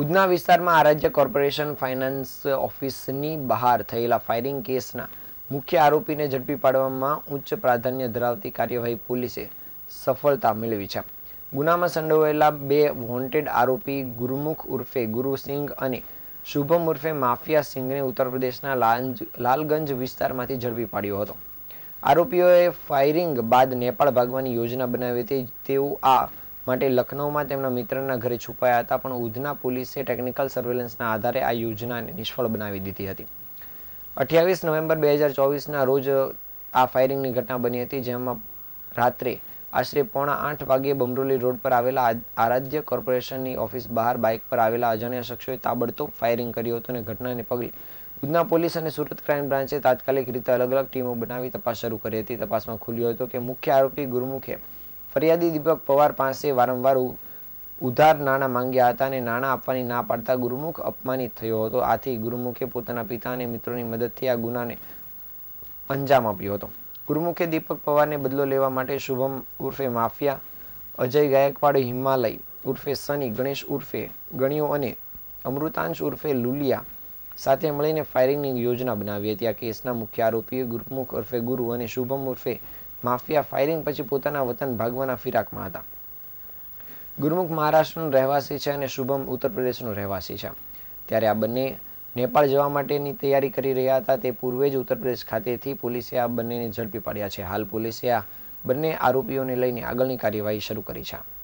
ઉધના વિસ્તારમાં Aaradhya corporation finance ઓફિસની બહાર થયેલા ફાયરિંગ કેસના મુખ્ય આરોપીને ઝડપી પાડવામાં ઉચ્ચ પ્રાધાન્ય ધરાવતી કાર્યવાહી પોલીસે સફળતા મેળવી છે. ગુનામાં સંડોવાયેલા બે વોન્ટેડ આરોપી ગુરુમુખ ઉર્ફે ગુરુસિંઘ અને શુભમ ઉર્ફે માફિયા સિંઘને ઉત્તર પ્રદેશના લાલગંજ વિસ્તારમાંથી ઝડપી પાડ્યો હતો. આરોપીઓએ ફાયરિંગ બાદ નેપાળ ભાગવાની યોજના બનાવી હતી. તેઓ આ માટે લખનૌમાં તેમના મિત્રના ઘરે છુપાયા હતા, પણ ઉધના પોલીસે ટેકનિકલ સર્વેલન્સના આધારે આ યોજનાને નિષ્ફળ બનાવી દીધી હતી. અઠ્યાવીસ નવેમ્બર બે હજાર ચોવીસના રોજ આ ફાયરિંગની ઘટના બની હતી, જેમાં રાત્રે આશરે પોણા આઠ વાગ્યે બમરોલી રોડ પર આવેલા આરાધ્ય કોર્પોરેશનની ઓફિસ બહાર બાઇક પર આવેલા અજાણ્યા શખ્સોએ તાબડતોબ ફાયરિંગ કર્યું હતું અને ઘટનાને પગલે ઉધના પોલીસ અને સુરત ક્રાઇમ બ્રાન્ચે તાત્કાલિક રીતે અલગ અલગ ટીમો બનાવી તપાસ શરૂ કરી હતી. તપાસમાં ખુલ્યું હતું કે મુખ્ય આરોપી ગુરુમુખે ફરિયાદી દીપક પવાર પાસે વારંવાર ઉધાર નાણાં માંગ્યા હતા અને નાણાં આપવાની ના પાડતા ગુરુમુખ અપમાનિત થયો હતો. આથી ગુરુમુખે પોતાના પિતા અને મિત્રોની મદદથી આ ગુનાને અંજામ આપ્યો હતો. ગુરુમુખે દીપક પવારને બદલો લેવા માટે શુભમ ઉર્ફે માફિયા, અજય ગાયકવાડ, હિમાલય ઉર્ફે સની, ગણેશ ઉર્ફે ગણ્યો અને અમૃતાંશ ઉર્ફે લુલિયા સાથે મળીને ફાયરિંગની યોજના બનાવી હતી. આ કેસના મુખ્ય આરોપીઓ ગુરુમુખ ઉર્ફે ગુરુ અને શુભમ ઉર્ફે માફિયા ફાયરિંગ પછી પોતાના વતન ભાગવાના ફિરાકમાં હતા. ગુરુમુખ મહારાષ્ટ્રનો રહેવાસી છે અને શુભમ ઉત્તર પ્રદેશનો રહેવાસી છે. ત્યારે આ બંને નેપાળ જવા માટેની તૈયારી કરી રહ્યા હતા. તે પૂર્વે જ ઉત્તર પ્રદેશ ખાતેથી પોલીસે આ બંનેને ઝડપી પાડ્યા છે. હાલ પોલીસે આ બંને આરોપીઓને લઈને આગળની કાર્યવાહી શરૂ કરી છે.